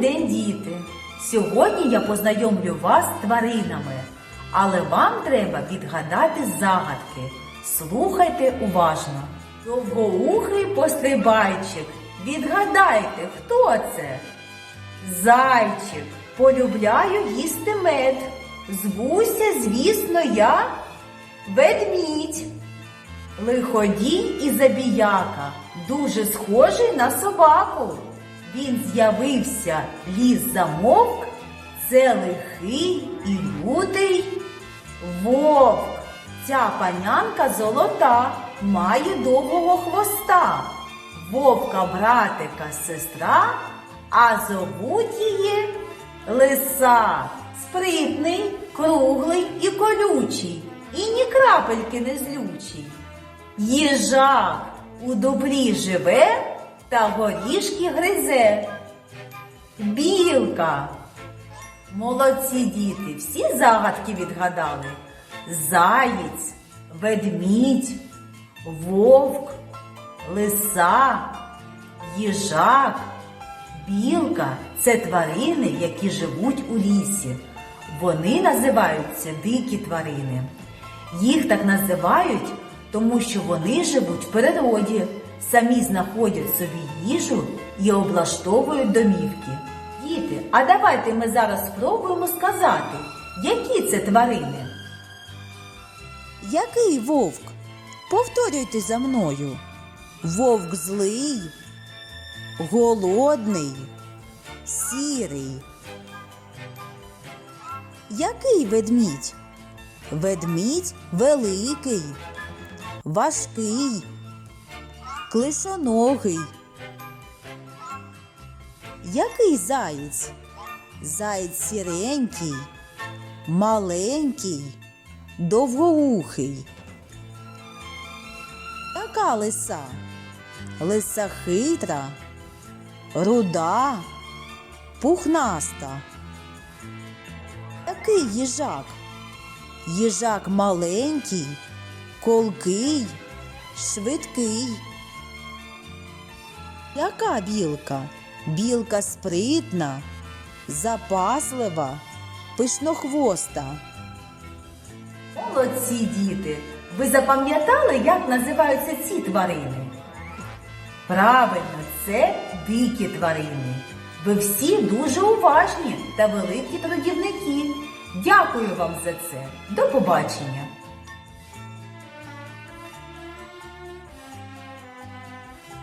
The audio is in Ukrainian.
день, діти! Сьогодні я познайомлю вас з тваринами, але вам треба відгадати загадки. Слухайте уважно. Довгоухий пострибайчик. Відгадайте, хто це? Зайчик, полюбляю їсти мед. Звуся, звісно, я ведмідь. Лиходій і забіяка, дуже схожий на собаку. Він з'явився, ліс замовк, це лихий і лютий вовк. Ця панянка золота, має довгого хвоста. Вовка братика сестра, а зовуть її лиса. Спритний, круглий і колючий, і ні крапельки не злючий. Їжак у добрі живе та горішки гризе. Білка. Молодці діти, всі загадки відгадали. Заєць, ведмідь, вовк, лиса, їжак, білка це тварини, які живуть у лісі. Вони називаються дикі тварини. Їх так називають, тому що вони живуть в природі, самі знаходять собі їжу і облаштовують домівки. Діти, а давайте ми зараз спробуємо сказати, які це тварини. Який вовк? Повторюйте за мною. Вовк злий, голодний, сірий. Який ведмідь? Ведмідь великий, важкий, клишоногий. Який заєць? Заєць сіренький, маленький, довгоухий. Яка лиса? Лиса хитра, руда, пухнаста. Який їжак? Їжак маленький, колкий, швидкий. Яка білка? Білка спритна, запаслива, пишнохвоста. Молодці діти! Ви запам'ятали, як називаються ці тварини? Правильно, це дикі тварини. Ви всі дуже уважні та великі трудівники. Дякую вам за це. До побачення!